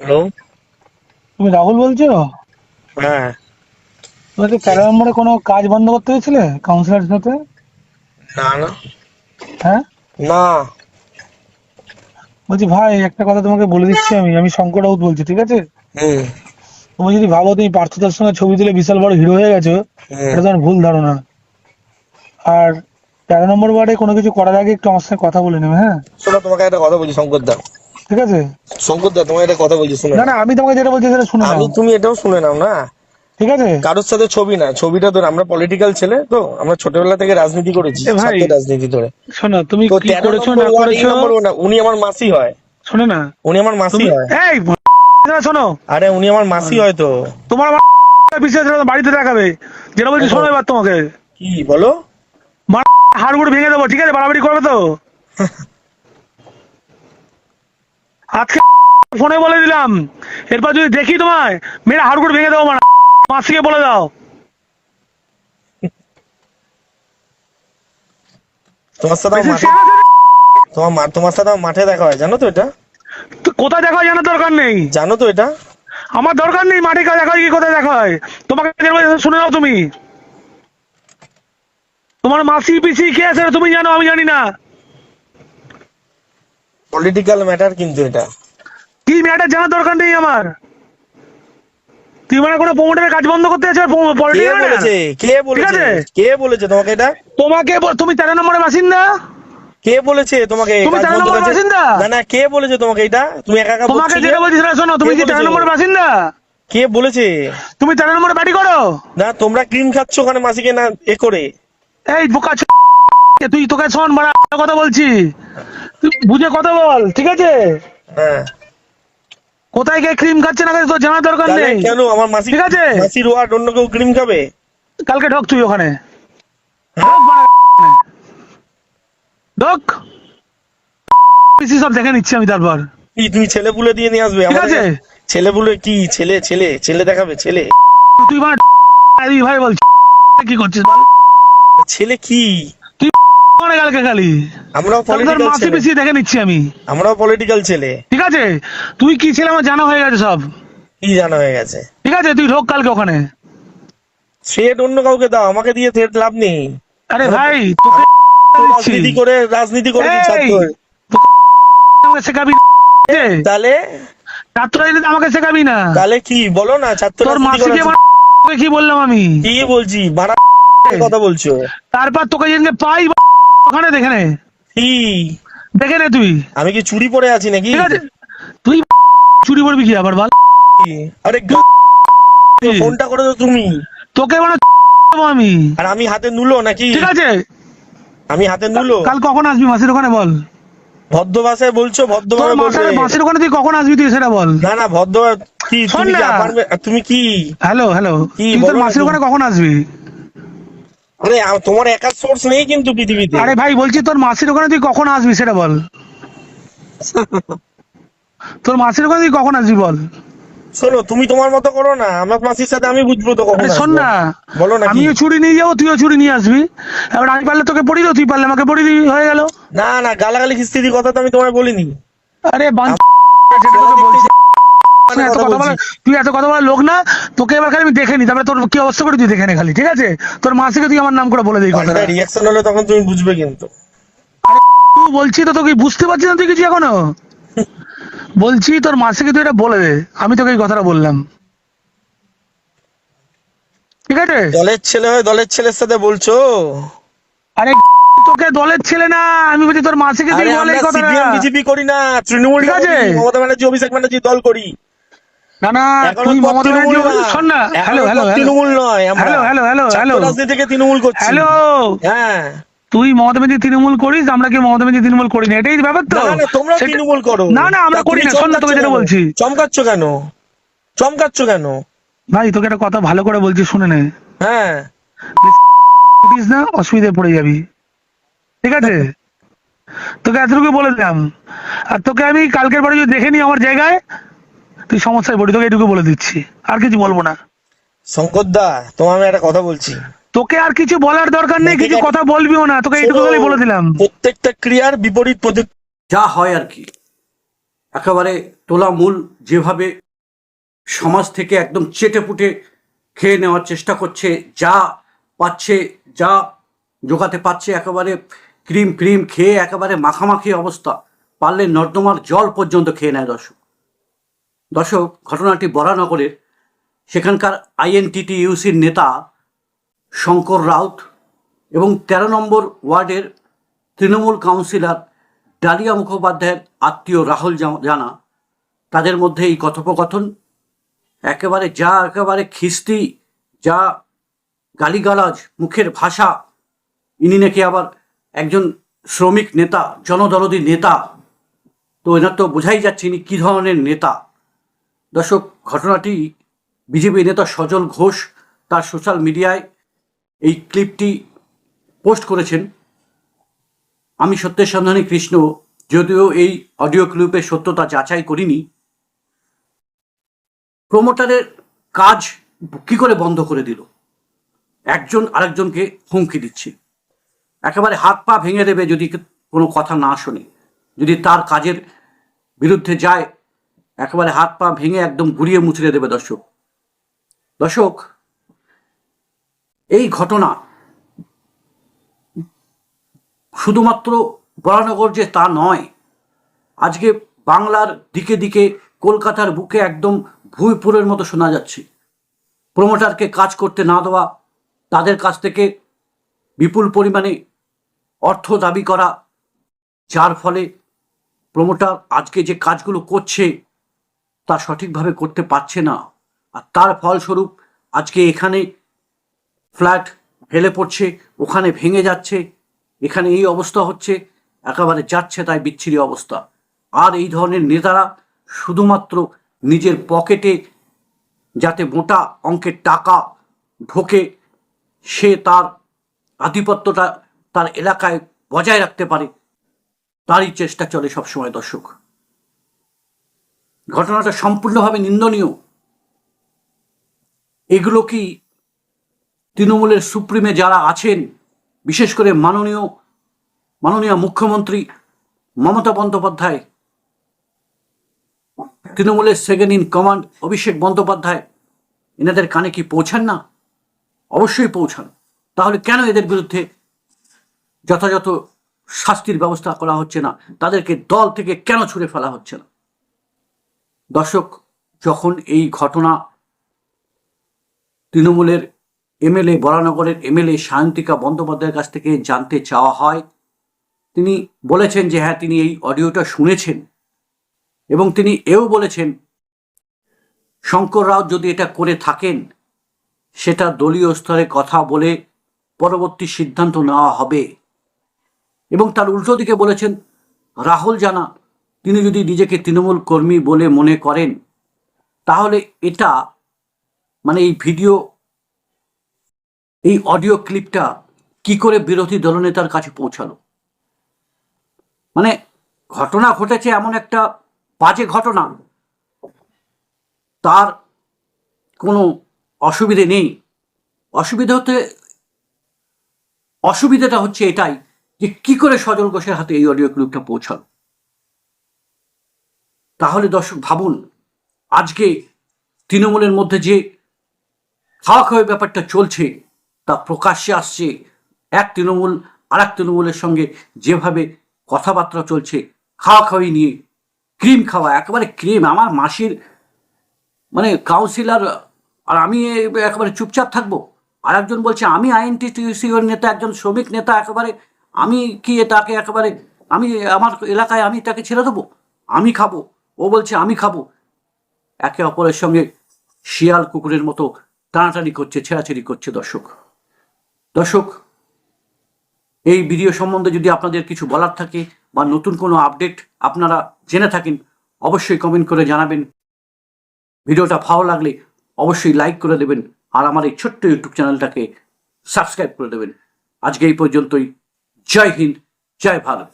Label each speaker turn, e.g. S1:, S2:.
S1: Hello
S2: তুমি রাহুল বলছো?
S1: হ্যাঁ।
S2: তুমি কি তেরো নম্বরে কোনো কাজ বন্ধ করতে গেছিলে? কাউন্সিলর সাথে?
S1: না না।
S2: হ্যাঁ?
S1: না।
S2: বলছি ভাই একটা কথা তোমাকে বলে দিচ্ছি আমি। আমি শঙ্কর রাউত বলছি ঠিক আছে?
S1: হুম।
S2: তুমি যদি ভাবো তুমি পার্থতার সঙ্গে ছবি তুলে বিশাল বড় হিরো হয়ে গেছো এটা তোমার ভুল ধারণা। আর তেরো নম্বর ওয়ার্ডে কোনো কিছু করার আগে একটু আমার সঙ্গে কথা বলে নেবে হ্যাঁ?
S1: শোনো তোমাকে একটা কথা বলছি শঙ্কর দা।
S2: ঠিক আছে?
S1: শঙ্কর দা তোমাকে একটা কথা বলছি শুনে।
S2: না না আমি তোমাকে যেটা বলছি সেটা শুনে
S1: আমি তুমি এটাও শুনে নাও না?
S2: ঠিক আছে?
S1: কারোর সাথে ছবি না ছবিটা ধরে আমরা পলিটিক্যাল ছেলে তো আমরা ছোটবেলা থেকে রাজনীতি করেছি রাজনীতি ধরে।
S2: শোনো তুমি কি করেছ না করেছ?
S1: না উনি আমার মাসি হয়।
S2: শোনো না।
S1: উনি আমার মাসি হয়।
S2: এই শোনো।
S1: আরে উনি আমার মাসি হয়। তো।
S2: তোমার বিশেষ বাড়িতে দেখাবে। যেটা বলছি শোনো এবার তোমাকে।
S1: কি বলো?
S2: হাড়গুড় ভেঙে দেবো ঠিক আছে? বাড়াবাড়ি করবে তো? আজকে ফোনে বলে দিলাম। এরপর যদি দেখি তোমায় মেয়েরা হাড়গুড় ভেঙে দেবো মানে মাসিকে বলে দাও।
S1: তোমার সাথে মাঠে তোমার তোমার সাথে মাঠে দেখা হয় জানো তো এটা?
S2: কোথায় দেখা হয় জানার দরকার নেই।
S1: জানো তো এটা?
S2: আমার দরকার নেই মাঠে দেখা হয় কি কোথায় দেখা হয়। তোমাকে শুনে নাও তুমি। তোমার মাসি পিসি কে আছে তুমি জানো আমি জানি না।
S1: পলিটিক্যাল ম্যাটার কিন্তু এটা।
S2: কি মেয়েটা জানার দরকার নেই আমার? তুই মানে কোনো প্রমোটারের কাজ বন্ধ করতে আছে
S1: কে বলেছে? কে বলেছে? কে বলেছে তোমাকে এটা?
S2: তোমাকে তুমি তেরো নম্বরের বাসিন্দা?
S1: কে বলেছে তোমাকে?
S2: তুমি তেরো নম্বরের বাসিন্দা?
S1: না না কে বলেছে তোমাকে এটা? তুমি একা একা
S2: তোমাকে যেটা বলছি সেটা শোনো তুমি
S1: কি
S2: তেরো? নম্বরের বাসিন্দা?
S1: কে বলেছে?
S2: তুমি তেরো নম্বরে বাড়ি করো?
S1: না তোমরা ক্রিম খাচ্ছ ওখানে মাসিকে না এ করে?
S2: এই বোকা তুই তোকে শোন মারা কথা বলছি। তুই বুঝে কথা বল ঠিক আছে?
S1: হ্যাঁ।
S2: কোথায় গিয়ে ক্রিম খাচ্ছে না তোর জানার দরকার নেই।
S1: কেন আমার মাসি
S2: ঠিক আছে।
S1: মাসির ওয়ার্ড অন্য কেউ ক্রিম খাবে?
S2: কালকে ঢোক তুই ওখানে।
S1: হ্যাঁ?
S2: ঢোক। পিসি সব দেখে নিচ্ছি আমি তারপর।
S1: তুমি ছেলে পুলে দিয়ে নিয়ে আসবে?
S2: ঠিক আছে।
S1: ছেলে পুলে কি ছেলে ছেলে ছেলে দেখাবে ছেলে?
S2: তুই ভাই বলছিস কি করছিস বল?
S1: ছেলে কি?
S2: কালকে খালি?
S1: আমরাও
S2: তাহলে
S1: পলিটিক্যাল
S2: মাসি
S1: ছেলে।
S2: দেখে নিচ্ছি আমি।
S1: আমরাও পলিটিক্যাল ছেলে।
S2: ঠিক আছে? তুই কি ছেলে আমার জানা হয়ে গেছে সব?
S1: কি জানা হয়ে গেছে?
S2: ঠিক আছে তুই ঢোক কালকে ওখানে।
S1: থ্রেট অন্য কাউকে দাও আমাকে দিয়ে থ্রেট লাভ নেই।
S2: আরে ভাই তোকে
S1: রাজনীতি করে রাজনীতি করে কি
S2: এই,
S1: ছাত্র?
S2: তোকে আমাকে শেখাবি
S1: তাহলে?
S2: ছাত্র রাজনীতি আমাকে শেখাবি না।
S1: তাহলে কি? বলো না ছাত্র
S2: তোর মাসিকে কি বললাম আমি?
S1: কি বলছি? কথা বলছো?
S2: তারপর তোকে যেদিনকে পাই ওখানে দেখে নে। দেখে নে তুই।
S1: আমি কি চুরি পরে আছি নাকি?
S2: ঠিক আছে। তুই চুরি করবি কি আবার বল।
S1: আরে ফোনটা তুমি।
S2: তোকে মানে আমি।
S1: আর আমি হাতে নুলো নাকি?
S2: ঠিক আছে।
S1: আমি হাতে নুলো।
S2: কাল কখন আসবি মাসির ওখানে বল।
S1: ভদ্র ভাষায় বলছো। ভদ্রভাবে
S2: মাসির ওখানে তুই কখন আসবি তুই সেটা বল।
S1: না না ভদ্র কি তুমি কি
S2: না।
S1: তুমি কি?
S2: Hello hello.
S1: কি
S2: তুই তোর মাসির ওখানে কখন আসবি?
S1: আরে তোমার একার সোর্স নেই কিন্তু পৃথিবীতে।
S2: আরে ভাই বলছি তোর মাসির ওখানে তুই কখন আসবি সেটা বল। তোর মাসির ওখানে তুই কখন আসবি বল।
S1: শোনো তুমি তোমার মতো করো না। আমার মাসির সাথে আমি বুঝব তো কখন
S2: শোন না।
S1: বলো না
S2: আমিও ছুরি নিয়ে যাব তুইও ছুরি নিয়ে আসবি। এবার আমি পারলে তোকে পড়ি দেবো তুই পারলে আমাকে পড়ি দিবি হয়ে গেল।
S1: না না গালাগালি খিস্তির কথা তো আমি তোমায় বলিনি।
S2: আরে বান তুই এত কথা বলা লোক না তোকে এবার খালি আমি দেখে নি তারপরে তোর কি অবস্থা করে তুই দেখে নে খালি ঠিক আছে? তোর মাসিকে তুই আমার নাম করে বলে দিই কথাটা।
S1: রিয়াকশন হলে তখন তুমি বুঝবে কিন্তু।
S2: তুই বলছি তো তোকে বুঝতে পারছিস না তুই কিছু এখনও। বলছি তোর মাসিকে তুই এটা বলে দে আমি তোকে এই কথাটা বললাম। ঠিক আছে?
S1: দলের ছেলে হয়ে দলের ছেলের সাথে বলছো?
S2: আরে তোকে দলের ছেলে না আমি বলছি তোর মাসিকে তুই বলে এই কথাটা।
S1: বিজেপি করি না তৃণমূল
S2: ঠিক আছে।
S1: মমতা ব্যানার্জি অভিষেক ব্যানার্জি দল করি।
S2: না না তুই মমতা ব্যানার্জি। শোন না। হ্যালো হ্যালো
S1: তৃণমূল নয়
S2: হ্যালো হ্যালো হ্যালো হ্যালো।
S1: রাজনীতি থেকে তৃণমূল করছি।
S2: হ্যালো।
S1: হ্যাঁ।
S2: তুই মমতা ব্যানার্জি তৃণমূল করিস আমরা কি মমতা ব্যানার্জি তৃণমূল করি না। এটাই ব্যাপার তো।
S1: তোমরা তৃণমূল করো।
S2: না না আমরা করি না। শোন না তোকে যেটা? বলছি।
S1: চমকাচ্ছ কেন? চমকাচ্ছ কেন?
S2: ভাই তোকে একটা কথা ভালো করে বলছি শুনে নে।
S1: হ্যাঁ।
S2: না অসুবিধায় পড়ে যাবি। ঠিক আছে? তোকে এতটুকু বলে দিলাম। আর তোকে আমি কালকের পরে যদি দেখে নি আমার জায়গায় তুই সমস্যায় পড়ি তোকে এটুকু বলে দিচ্ছি। আর কিছু বলব না।
S1: শঙ্কর দা তোমার আমি একটা কথা বলছি।
S2: তোকে আর কিছু বলার দরকার নেই কিছু কথা বলবিও না তোকে এইটুকু বলে দিলাম।
S1: প্রত্যেকটা ক্রিয়ার বিপরীত প্রতি
S3: যা হয় আর কি। একেবারে তোলা মূল যেভাবে সমাজ থেকে একদম চেটে পুটে খেয়ে নেওয়ার চেষ্টা করছে যা পাচ্ছে যা জোগাতে পাচ্ছে একেবারে ক্রিম ক্রিম খেয়ে একেবারে মাখামাখি অবস্থা পারলে নর্দমার জল পর্যন্ত খেয়ে নেয় দর্শক। দর্শক, ঘটনাটি বরানগরের সেখানকার আইএনটিটি ইউসির নেতা শঙ্কর রাউত এবং তেরো নম্বর ওয়ার্ডের তৃণমূল কাউন্সিলর ডালিয়া মুখোপাধ্যায়ের আত্মীয় রাহুল জানা। তাদের মধ্যে এই কথোপকথন, একেবারে যা, একেবারে খিস্তি, যা গালিগালাজ, মুখের ভাষা, ইনি নাকি আবার একজন শ্রমিক নেতা, জনদরদি নেতা। তো এনার তো বোঝাই যাচ্ছে ইনি কী ধরনের নেতা। দর্শক, ঘটনাটি বিজেপি নেতা সজল ঘোষ তার সোশ্যাল মিডিয়ায় এই ক্লিপটি পোস্ট করেছেন। আমি সত্যের সন্ধানী কৃষ্ণ, যদিও এই অডিও ক্লিপের সত্যতা যাচাই করিনি। প্রমোটারের কাজ কি করে বন্ধ করে দিল? একজন আরেকজনকে হুমকি দিচ্ছে। একেবারে হাত পা ভেঙে দেবে যদি কোনো কথা না শোনে। যদি তার কাজের বিরুদ্ধে যায় একেবারে হাত পা ভেঙে একদম গুড়িয়ে মুচড়ে দেবে দর্শক। দর্শক, এই ঘটনা শুধুমাত্র বরানগর যে তা নয়, আজকে বাংলার দিকে দিকে কলকাতার বুকে একদম ভুইপুরের মতো শোনা যাচ্ছে। প্রমোটারকে কাজ করতে না দেওয়া, তাদের কাছ থেকে বিপুল পরিমাণে অর্থ দাবি করা, যার ফলে প্রমোটার আজকে যে কাজগুলো করছে তা সঠিকভাবে করতে পারছে না। আর তার ফলস্বরূপ আজকে এখানে ফ্ল্যাট ফেলে পড়ছে, ওখানে ভেঙে যাচ্ছে, এখানে এই অবস্থা হচ্ছে, একেবারে যাচ্ছে তাই বিচ্ছিরি অবস্থা। আর এই ধরনের নেতারা শুধুমাত্র নিজের পকেটে যাতে মোটা অঙ্কের টাকা ঢোকে, সে তার আধিপত্যটা তার এলাকায় বজায় রাখতে পারে, তারই চেষ্টা চলে সবসময় দর্শক। ঘটনাটা সম্পূর্ণভাবে নিন্দনীয়। এগুলো কি তৃণমূলের সুপ্রিমে যারা আছেন, বিশেষ করে মাননীয় মাননীয় মুখ্যমন্ত্রী মমতা বন্দ্যোপাধ্যায়, তৃণমূলের second in command Abhishek Bandyopadhyay, এনাদের কানে কি পৌঁছান না? অবশ্যই পৌঁছান। তাহলে কেন এদের বিরুদ্ধে যথাযথ শাস্তির ব্যবস্থা করা হচ্ছে না? তাদেরকে দল থেকে কেন ছুড়ে ফেলা হচ্ছে না? দর্শক, যখন এই ঘটনা তৃণমূলের এমএলএ, বরানগরের এমএলএ সায়ন্তিকা বন্দ্যোপাধ্যায়ের কাছ থেকে জানতে চাওয়া হয়, তিনি বলেছেন যে হ্যাঁ তিনি এই অডিওটা শুনেছেন এবং তিনি এও বলেছেন, শঙ্কর রাও যদি এটা করে থাকেন, সেটা দলীয় স্তরে কথা বলে পরবর্তী সিদ্ধান্ত নেওয়া হবে। এবং তার উল্টো দিকে বলেছেন, রাহুল জানা তিনি যদি নিজেকে তৃণমূল কর্মী বলে মনে করেন, তাহলে এটা মানে এই ভিডিও, এই অডিও ক্লিপটা কি করে বিরোধী দলনেতার কাছে পৌঁছালো? মানে ঘটনা ঘটেছে এমন একটা বাজে ঘটনা। তার কোনো অসুবিধে নেই। অসুবিধা হতে, অসুবিধাটা হচ্ছে এটাই যে কি করে সজল ঘোষের হাতে এই অডিও ক্লিপটা পৌঁছালো। তাহলে দর্শক ভাবুন, আজকে তৃণমূলের মধ্যে যে খাওয়া খাওয়ার ব্যাপারটা চলছে, তা প্রকাশ্যে আসছে। এক তৃণমূল আর এক তৃণমূলের সঙ্গে যেভাবে কথাবার্তা চলছে, খাওয়া খাওয়াই নিয়ে, ক্রিম খাওয়া, একেবারে ক্রিম। আমার মাসির মানে কাউন্সিলর আর আমি একেবারে চুপচাপ থাকব। আর একজন বলছে, আমি আইএনটিটিউসিওর নেতা, একজন শ্রমিক নেতা, একেবারে আমি কি তাকে একেবারে, আমি আমার এলাকায় আমি তাকে ছেড়ে দেবো? আমি খাব। ও বলছে, আমি খাব। একে অপরের সঙ্গে শিয়াল কুকুরের মতো টানাটানি করছে, ছেঁড়াছেড়ি করছে দর্শক। দর্শক, এই ভিডিও সম্বন্ধে যদি আপনাদের কিছু বলার থাকে বা নতুন কোনো আপডেট আপনারা জেনে থাকেন, অবশ্যই কমেন্ট করে জানাবেন। ভিডিওটা ভালো লাগলে অবশ্যই লাইক করে দেবেন আর আমার এই ছোট্ট ইউটিউব চ্যানেলটাকে সাবস্ক্রাইব করে দেবেন। আজকে এই পর্যন্তই। জয় হিন্দ, জয় ভারত।